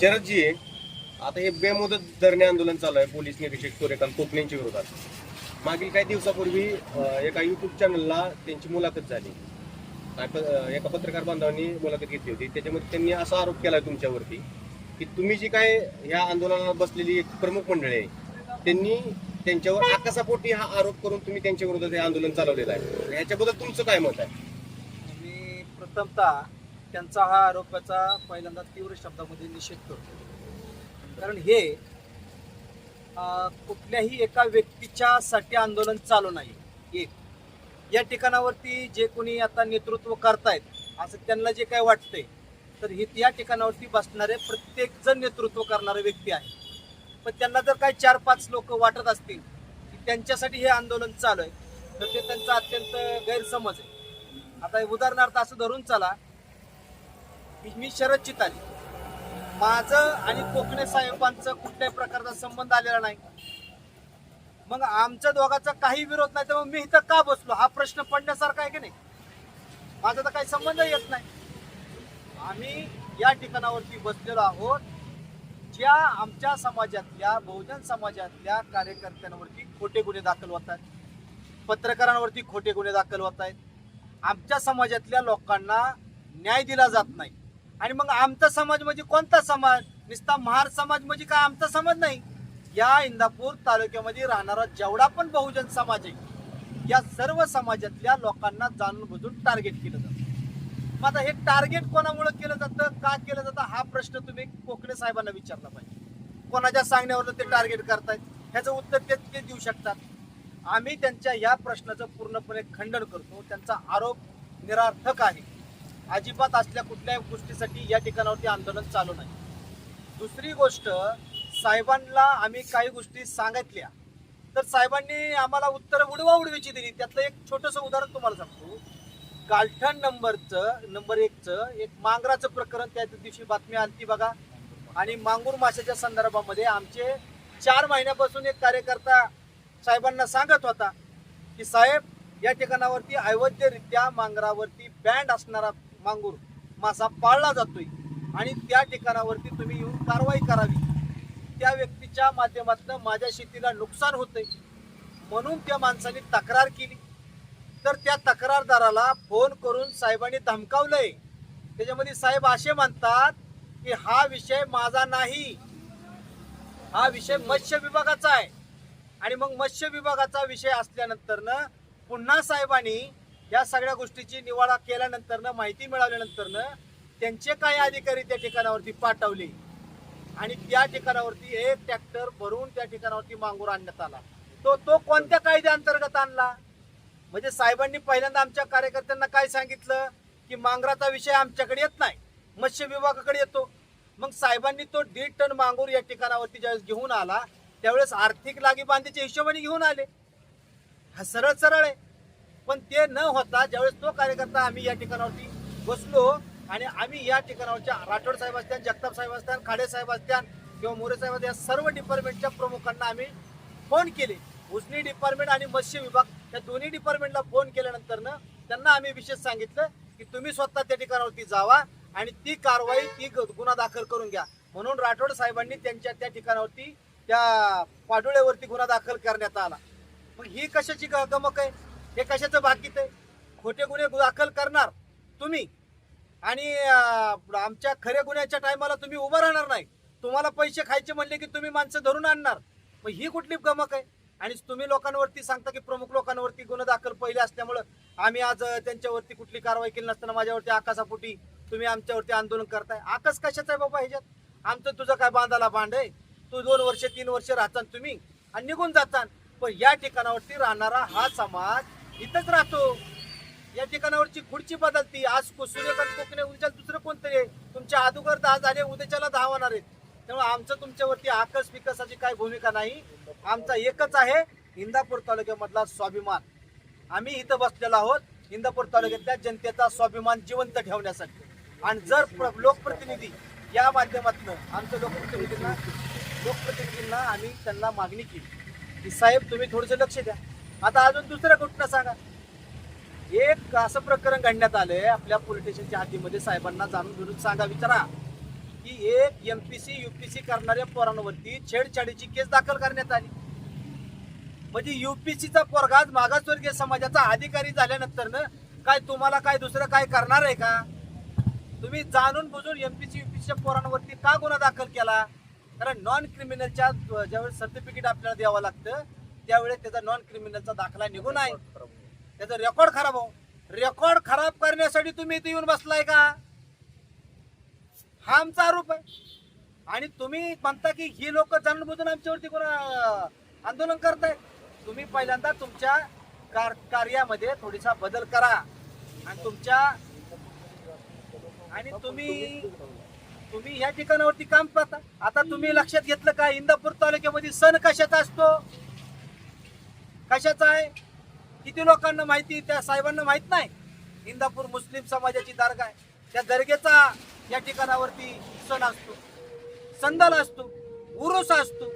शरदजी आता हे बेमुदत धरणे आंदोलन चालू आहे पोलीस निरीक्षक सूर्यकांत कोकणेंच्या विरोधात. मागील काही दिवसापूर्वी एका युट्यूब चॅनलला त्यांची मुलाखत झाली. एका पत्रकार बांधवांनी मुलाखत घेतली होती. त्याच्यामध्ये त्यांनी असा आरोप केला तुमच्यावरती की तुम्ही जी काय ह्या आंदोलनाला बसलेली एक प्रमुख मंडळी आहे त्यांनी त्यांच्यावर आकाशापोटी हा आरोप करून तुम्ही त्यांच्या विरोधात हे आंदोलन चालवलेलं आहे. याच्याबद्दल तुमचं काय मत आहे? मी प्रथमतः त्यांचा हा आरोपाचा पहिल्यांदा तीव्र शब्दामध्ये निषेध करतो. कारण हे कुठल्याही एका व्यक्तीच्या साठी आंदोलन चालू नाही. एक या ठिकाणावरती जे कोणी आता नेतृत्व करतायत असं त्यांना जे काय वाटतंय तर हे या ठिकाणावरती बसणारे प्रत्येक जण नेतृत्व करणारे व्यक्ती आहे पण त्यांना जर काही चार पाच लोक वाटत असतील की त्यांच्यासाठी हे आंदोलन चालू आहे तर ते त्यांचा अत्यंत गैरसमज आहे. आता उदाहरणार्थ असं धरून चला मी शरद चिताली. माझं आणि कोकणे साहेबांचं कुठल्याही प्रकारचा संबंध आलेला नाही. मग आमच्या दोघांचा काही विरोध नाही तर मग मी इथं का बसलो? हा प्रश्न पडण्यासारखा आहे की नाही? माझा तर काही संबंध येत नाही. आम्ही या ठिकाणावरती बसलेलो आहोत ज्या आमच्या समाजातल्या बहुजन समाजातल्या कार्यकर्त्यांवरती खोटे गुन्हे दाखल होत आहेत. पत्रकारांवरती खोटे गुन्हे दाखल होत आहेत. आमच्या समाजातल्या लोकांना न्याय दिला जात नाही. आणि मग आमचा समाज म्हणजे कोणता समाज? नुसता महार समाज म्हणजे काय? आमचा समाज नाही. या इंदापूर तालुक्यामध्ये राहणारा जेवढा पण बहुजन समाज आहे या सर्व समाजातल्या लोकांना जाणून बुजून टार्गेट केलं जातं. मग आता हे टार्गेट कोणामुळे केलं जातं? का केलं जातं? हा प्रश्न तुम्ही कोकणे साहेबांना विचारला पाहिजे. कोणाच्या सांगण्यावर ते टार्गेट करतायत? ह्याचं उत्तर ते ते देऊ शकतात. आम्ही त्यांच्या या प्रश्नाचं पूर्णपणे खंडन करतो. त्यांचा आरोप निरार्थक आहे. अजिबात असल्या कुठल्याही गोष्टीसाठी या ठिकाणावरती आंदोलन चालू नाही. दुसरी गोष्ट साहेबांना आम्ही काही गोष्टी सांगितल्या. तर साहेबांनी आम्हाला उत्तर उडवा उडवीची दिली. त्यातलं एक छोटंसं उदाहरण तुम्हाला सांगतो. गालठण नंबरचं नंबर एकचं एक मांगराचं प्रकरण त्या दिवशी बातमी आणती बघा. आणि मांगूर माशाच्या संदर्भामध्ये आमचे चार महिन्यापासून एक कार्यकर्ता साहेबांना सांगत होता की साहेब या ठिकाणावरती अयोध्यरित्या मांगरावरती बँड असणारा मांगूर मासा पाळला जातोय. आणि त्या ठिकाणावरती तुम्ही येऊन कारवाई करावी. त्या व्यक्तीच्या माध्यमातून माझ्या शेतीला नुकसान होतंय. म्हणून त्या माणसाने तक्रार केली. तर त्या तक्रारदाराला फोन करून साहेबांनी धमकावलंय. त्याच्यामध्ये साहेब असे म्हणतात की हा विषय माझा नाही. हा विषय मत्स्य विभागाचा आहे. आणि मग मत्स्य विभागाचा विषय असल्यानंतरनं पुन्हा साहेबांनी या सगळ्या गोष्टीची निवाडा केल्यानंतरनं माहिती मिळाल्यानंतरनं त्यांचे काही अधिकारी त्या ठिकाणावरती पाठवले. आणि त्या ठिकाणावरती एक ट्रॅक्टर भरून त्या ठिकाणावरती मांगूर आणण्यात आला. तो तो कोणत्या कायद्याअंतर्गत आणला? म्हणजे साहेबांनी पहिल्यांदा आमच्या कार्यकर्त्यांना काय सांगितलं? की मांगराचा विषय आमच्याकडे येत नाही मत्स्य विभागाकडे येतो. मग साहेबांनी तो दीड टन मांगूर या ठिकाणावरती ज्यावेळेस घेऊन आला त्यावेळेस आर्थिक लागीबांधीच्या हिशोबाने घेऊन आले. हा सरळ सरळ आहे. पण ते न होता ज्यावेळेस तो कार्यकर्ता आम्ही या ठिकाणावरती बसलो आणि आम्ही या ठिकाणावरच्या राठोड साहेब असत्यान जगताप साहेब असत्यान खाडे साहेब असत्यान किंवा मोरे साहेब या सर्व डिपार्टमेंटच्या प्रमुखांना आम्ही फोन केले. उजनी डिपार्टमेंट आणि मत्स्य विभाग या दोन्ही डिपार्टमेंटला फोन केल्यानंतरनं त्यांना आम्ही विशेष सांगितलं की तुम्ही स्वतः त्या ठिकाणावरती जावा आणि ती कारवाई ती ग- गुन्हा दाखल करून घ्या. म्हणून राठोड साहेबांनी त्यांच्या त्या ठिकाणावरती त्या पाडोळ्यावरती गुन्हा दाखल करण्यात आला. मग ही कशाची गमक आहे? हे कशाचं बाकीत आहे? खोटे गुन्हे दाखल करणार तुम्ही. आणि आमच्या खऱ्या गुन्ह्याच्या टायमाला तुम्ही उभं राहणार नाही. तुम्हाला पैसे खायचे म्हणले की तुम्ही माणसं धरून आणणार. मग ही कुठली गमक आहे? आणि तुम्ही लोकांवरती सांगता की प्रमुख लोकांवरती गुन्हा दाखल पहिले असल्यामुळं आम्ही आज त्यांच्यावरती कुठली कारवाई केली नसताना माझ्यावरती आकाशापोटी तुम्ही आमच्यावरती आंदोलन करताय. आकाश कशाचं आहे बाबा ह्याच्यात? आमचं तुझं काय बांधाला बांध आहे? तू दोन वर्ष तीन वर्ष राहतान तुम्ही आणि निघून जातान. पण या ठिकाणावरती राहणारा हा समाज इथंच राहतो. या ठिकाणावरची खुर्ची बदलती. आज को- सूर्यकांत कोकणे उद्या दुसरं कोणतरी तुमच्या अगोदर दहा झाले उद्याच्याला दहा होणार आहेत. त्यामुळे आमचं तुमच्यावरती आकस विकासाची काही भूमिका नाही. आमचा एकच आहे इंदापूर तालुक्यामधला स्वाभिमान. आम्ही इथं बसलेलो आहोत इंदापूर तालुक्यातल्या जनतेचा स्वाभिमान जिवंत ठेवण्यासाठी. आणि जर प्र- लोकप्रतिनिधी या माध्यमातून आमच्या लोकप्रतिनिधींना लोकप्रतिनिधींना आम्ही त्यांना मागणी केली. की साहेब तुम्ही थोडंसं लक्ष द्या. आता अजून दुसरं घटना सांगा? एक असं प्रकरण घडण्यात आलंय आपल्या पोलीस स्टेशनच्या हद्दीमध्ये साहेबांना जाणून घेऊन सांगा विचारा. की एक एम पी सी युपीसी करणाऱ्या पोरांवरती छेडछाडीची केस दाखल करण्यात आली. म्हणजे युपीसीचा पोरगा मागासवर्गीय समाजाचा अधिकारी झाल्यानंतर ना काय तुम्हाला काय दुसरं काय करणार आहे का? तुम्ही जाणून बुजून एमपीसी युपीसीच्या पोरांवरती का गुन्हा दाखल केला? कारण नॉन क्रिमिनलच्या ज्यावेळेस सर्टिफिकेट आपल्याला द्यावं लागतं त्यावेळेस त्याचा नॉन क्रिमिनलचा दाखला निघून आहे. त्याचा रेकॉर्ड खराब हो रेकॉर्ड खराब करण्यासाठी तुम्ही इथे येऊन बसलाय का? हा आमचा आरोप आहे. आणि तुम्ही म्हणता की ही लोक जाणून आमच्यावरती कोण आंदोलन करतायत. तुम्ही पहिल्यांदा तुमच्या कार कार्यामध्ये थोडीसा बदल करा. आणि तुमच्या आणि तुम्ही तुम्ही या ठिकाणावरती काम करता आता तुम्ही लक्षात घेतलं का? इंदापूर तालुक्यामध्ये सण कशाचा असतो? कशाचा आहे? किती लोकांना माहिती त्या साहेबांना माहीत नाही. इंदापूर मुस्लिम समाजाची दर्गा आहे. त्या दर्गेचा या ठिकाणावरती सण असतो. संदल असतो. उरुस असतो.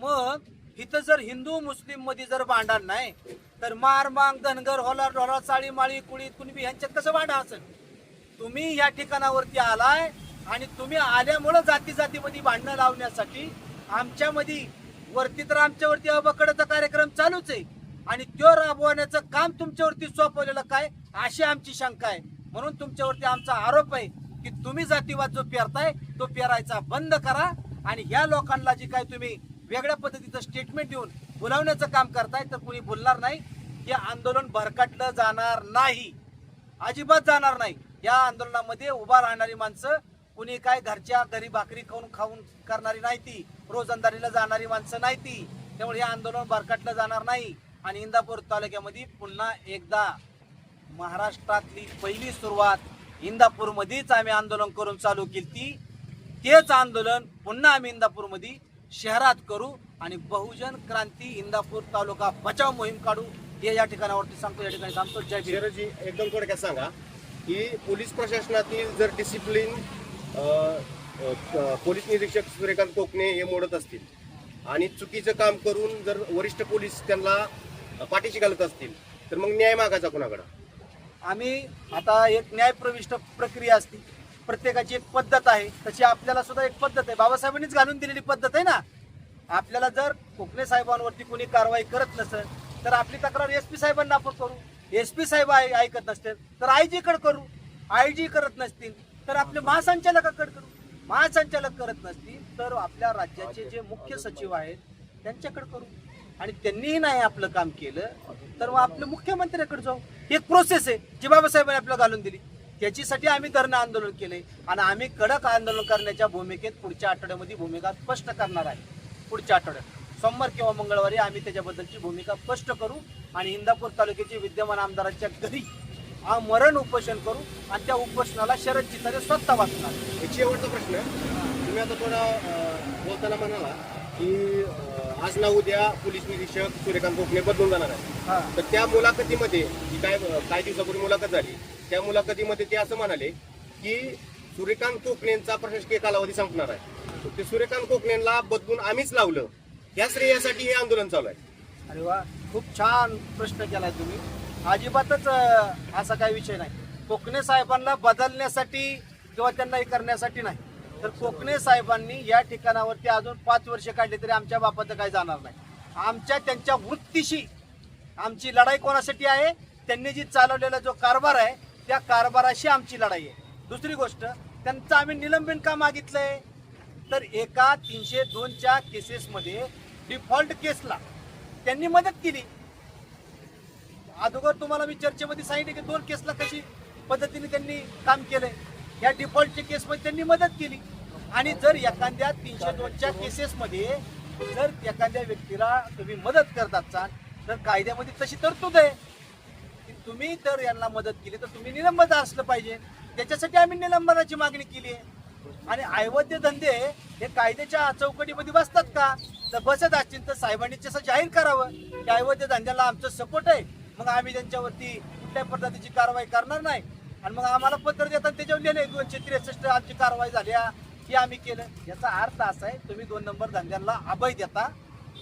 मग इथं जर हिंदू मुस्लिममध्ये जर भांडण नाही तर मार मांग धनगर होलार ढोलार चाळी माळी कुळी कुणबी ह्यांच्यात कसं भांडा असेल? तुम्ही या ठिकाणावरती आलाय आणि तुम्ही आल्यामुळं जाती जातीमध्ये भांडणं लावण्यासाठी आमच्यामध्ये वरती तर आमच्यावरती अबकडाचा कार्यक्रम चालूच आहे. आणि तो राबवण्याचं काम तुमच्यावरती सोपवलेलं काय अशी आमची शंका आहे. म्हणून तुमच्यावरती आमचा आरोप आहे की तुम्ही जातीवाद जो पेरताय तो पेरायचा बंद करा. आणि या लोकांना जी काय तुम्ही वेगळ्या पद्धतीचं स्टेटमेंट देऊन बोलावण्याचं काम करताय तर कुणी बोलणार नाही. हे आंदोलन भरकटलं जाणार नाही. अजिबात जाणार नाही. या आंदोलनामध्ये उभा राहणारी माणसं कुणी काय घरच्या घरी भाकरी खाऊन खाऊन करणारी नाही ती. रोजंदारीला जाणारी माणसं नाही ती. त्यामुळे हे आंदोलन बरकटलं जाणार नाही. आणि इंदापूर तालुक्यामध्ये पुन्हा एकदा महाराष्ट्रातली पहिली सुरुवात इंदापूरमध्येच आम्ही आंदोलन करून चालू केली तेच आंदोलन पुन्हा आम्ही इंदापूरमध्ये शहरात करू आणि बहुजन क्रांती इंदापूर तालुका बचाव मोहीम काढू. हे या ठिकाणावरती सांगतो या ठिकाणी सांगतो जय भीम. एकदम थोडक्यात सांगा की पोलीस प्रशासनातील जर डिसिप्लिन पोलीस निरीक्षक सूर्यकांत कोकणे हे मोडत असतील. आणि चुकीचं काम करून जर वरिष्ठ पोलीस त्यांना पाठीशी घालत असतील तर मग न्याय मागायचा कोणाकडं? आम्ही आता एक न्यायप्रविष्ट प्रक्रिया असते. प्रत्येकाची एक पद्धत आहे. तशी आपल्याला सुद्धा एक पद्धत आहे. बाबासाहेबांनीच घालून दिलेली पद्धत आहे ना? आपल्याला जर कोकणे साहेबांवरती कोणी कारवाई करत नसेल तर आपली तक्रार एस पी साहेबांना आपण करू. एस पी साहेब ऐकत नसतील तर आय जीकडे करू. आय जी करत नसतील तर आपले महासंचालकाकडे करू. महासंचालक करत नसतील तर आपल्या राज्याचे जे मुख्य सचिव आहेत त्यांच्याकडे करू. आणि त्यांनीही नाही आपलं काम केलं तर मग आपलं मुख्यमंत्र्याकडे जाऊ. एक प्रोसेस आहे जी बाबासाहेबांनी आपल्याला घालून दिली. त्याच्यासाठी आम्ही धरणं आंदोलन केले आणि आम्ही कडक आंदोलन करण्याच्या भूमिकेत पुढच्या आठवड्यामध्ये भूमिका स्पष्ट करणार आहे. पुढच्या आठवड्यात. सोमवार किंवा मंगळवारी आम्ही त्याच्याबद्दलची भूमिका स्पष्ट करू. आणि इंदापूर तालुक्याचे विद्यमान आमदारांच्या घरी मरण उपोषण करू आणि त्या उपोषणाला शरद चितारे स्वतः वाचणार. एक शेवटचा प्रश्न तुम्ही आता थोडा बोलताना म्हणाला की आज ना उद्या पोलीस निरीक्षक सूर्यकांत कोकणे बदलून जाणार आहे हा. तर त्या मुलाखतीमध्ये जी काय काही दिवसापूर्वी मुलाखत झाली त्या मुलाखतीमध्ये ते असं म्हणाले की सूर्यकांत कोकणेंचा प्रशासकीय कालावधी संपणार आहे. ते सूर्यकांत कोकणेंना बदलून आम्हीच लावलं. या श्रेयासाठी हे आंदोलन चालू आहे. अरे वा खूप छान प्रश्न केलाय तुम्ही. अजिबातच असा काही विषय नाही. कोकणे साहेबांना बदलण्यासाठी किंवा त्यांना हे करण्यासाठी नाही. तर कोकणे साहेबांनी या ठिकाणावरती अजून पाच वर्ष काढली तरी आमच्या बापाचं काही जाणार नाही. आमच्या त्यांच्या वृत्तीशी आमची लढाई कोणासाठी आहे? त्यांनी जी चालवलेला जो कारभार आहे त्या कारभाराशी आमची लढाई आहे. दुसरी गोष्ट त्यांचं आम्ही निलंबन का मागितलंय? तर एका तीनशे दोनच्या केसेसमध्ये डिफॉल्ट केसला त्यांनी मदत केली. अगोदर तुम्हाला मी चर्चेमध्ये सांगितले की दोन केसला कशी पद्धतीने त्यांनी काम केलंय. या डिफॉल्टच्या केसमध्ये त्यांनी मदत केली. आणि जर एखाद्या तीनशे दोनच्या केसेसमध्ये जर एखाद्या व्यक्तीला तुम्ही मदत करत असाल तर कायद्यामध्ये तशी तरतूद आहे. की तुम्ही जर यांना मदत केली तर तुम्ही निलंबन असलं पाहिजे. त्याच्यासाठी आम्ही निलंबनाची मागणी केली आहे. आणि अवैध धंदे हे कायद्याच्या चौकटीमध्ये बसतात का? तर बसत असतील तर साहेबांनी तसं जाहीर करावं. की अवैध धंद्याला आमचं सपोर्ट आहे. मग आम्ही त्यांच्यावरती कुठल्या पद्धतीची कारवाई करणार नाही. आणि मग आम्हाला पत्र देतात त्याच्यावर लिहिले दोनशे त्रेसष्ट आमची कारवाई झाली हे आम्ही केलं. याचा अर्थ असा आहे तुम्ही दोन नंबर धंद्यांना अभय देता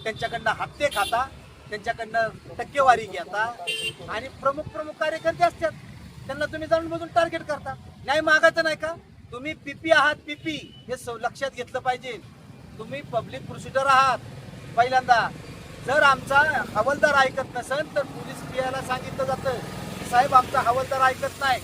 त्यांच्याकडनं हप्ते खाता त्यांच्याकडनं टक्केवारी घेता आणि प्रमुख प्रमुख कार्यकर्ते असतात. त्यांना तुम्ही जाणून बघून टार्गेट करता. न्याय मागायचं नाही का? तुम्ही पीपी आहात पीपी हे स- लक्षात घेतलं पाहिजे. तुम्ही पब्लिक प्रोसिडर आहात. पहिल्यांदा जर आमचा हवालदार ऐकत नसेल तर पोलीस पियाला सांगितलं जातं की साहेब आमचा हवालदार ऐकत नाही.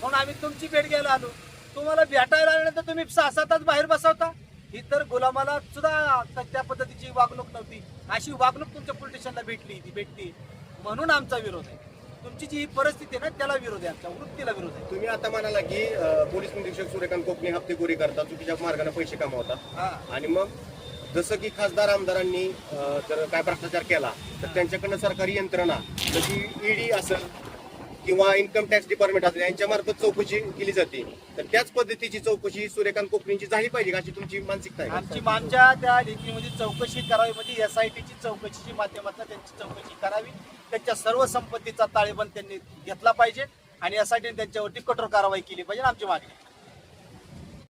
म्हणून आम्ही तुमची भेट घ्यायला आलो. तुम्हाला भेटायला आल्यानंतर तुम्ही सहा सात तास बाहेर बसवता. ही तर गुलामाला सुद्धा त्या पद्धतीची वागणूक नव्हती. अशी वागणूक तुमच्या पोलीस स्टेशनला भेटली ती भेटती म्हणून आमचा विरोध आहे. तुमची जी ही परिस्थिती आहे ना त्याला विरोध आहे आमच्या वृत्तीला विरोध आहे. तुम्ही आता म्हणाला की पोलीस निरीक्षक सूर्यकांत कोकणे हप्तेखोरी करतात चुकीच्या मार्गाने पैसे कमावतात. आणि मग? जसं की खासदार आमदारांनी जर काय भ्रष्टाचार केला तर त्यांच्याकडनं सरकारी यंत्रणा जशी ईडी असेल किंवा इन्कम टॅक्स डिपार्टमेंट असेल यांच्या मार्फत चौकशी केली जाते. तर त्याच पद्धतीची चौकशी सूर्यकांत कोकणींची झाली पाहिजे अशी तुमची मानसिकता आहे? आमची आमच्या त्या लेखीमध्ये चौकशी करावी म्हणजे एस आय टीची चौकशीची माध्यमातून त्यांची चौकशी करावी. त्यांच्या सर्व संपत्तीचा ताळेबंद त्यांनी घेतला पाहिजे आणि एस आय टीने त्यांच्यावरती कठोर कारवाई केली पाहिजे आमची मागणी